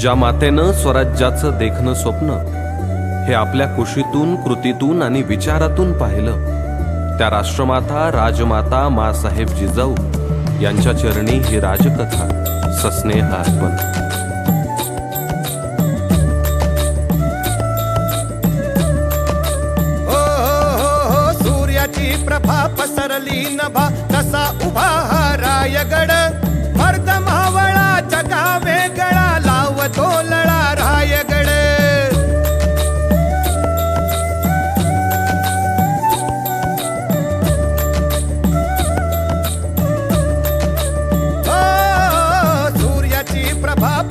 ज्या मातेनं स्वराज्याचं देखणं स्वप्न हे आपल्या कुशीतून कृतीतून आणि विचारातून पाहिलं त्या राष्ट्रमाता राजमाता मासाहेब जिजाऊ यांच्या चरणी ही राजकथा सस्नेह अर्पण. हो, हो, हो, सूर्याची प्रभा पसरली नभा तसा उभा हा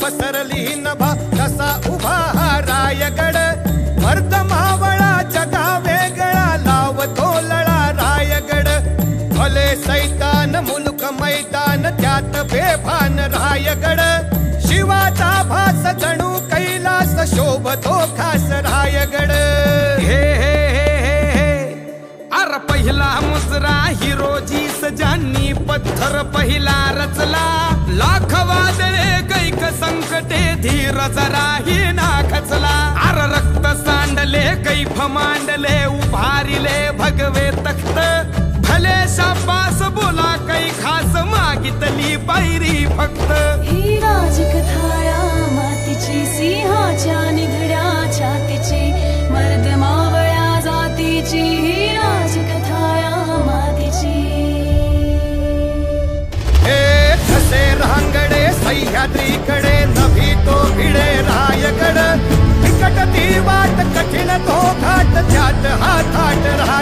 पसरली नभा कसा उभा हा रायगड मर्द मावळा जगा वेगळा लावतो लळा रायगड भले सैतान मुलुक मैदान त्यात बेभान रायगड शिवाचा भास जणू कैलास शोभतो खास रायगड हे हे हे हे हे अर पहिला मुजरा हिरोजी ज्यांनी पत्थर पहिला रचला. लाख वादळे कैक संकटे धीर जराही ना खचला अर रक्त सांडले कैफ मांडले उभारिले भगवे तख्त. भले शाबास बोला कै खास मागितली पायरी फक्त ही राजकथाया मातीची सिंहाच्या निधड्या छातीची. मर्द मावळ्या जातीची त्यात हा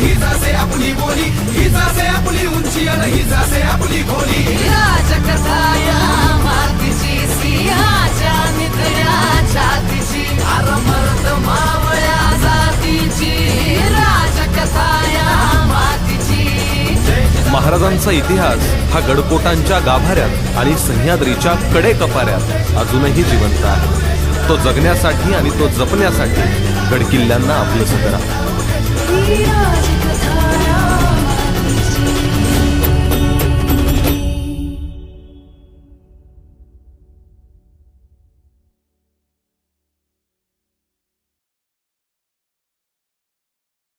हीच असे आपली बोली हीच असे आपली उंची आणि हीच असे आपली खोली राजकथाया मातीची सिंहाच्या निधड्या छातीची मर्द मावळ्या जातीची राजकथाया मातीची महाराजांचा इतिहास हा गडकोटांच्या गाभाऱ्यात आणि सह्याद्रीच्या कडे कपाऱ्यात अजूनही जिवंत आहे. तो जगण्यासाठी आणि तो जपण्यासाठी गडकिल्ल्यांना आपलंसं करा ही राजकथा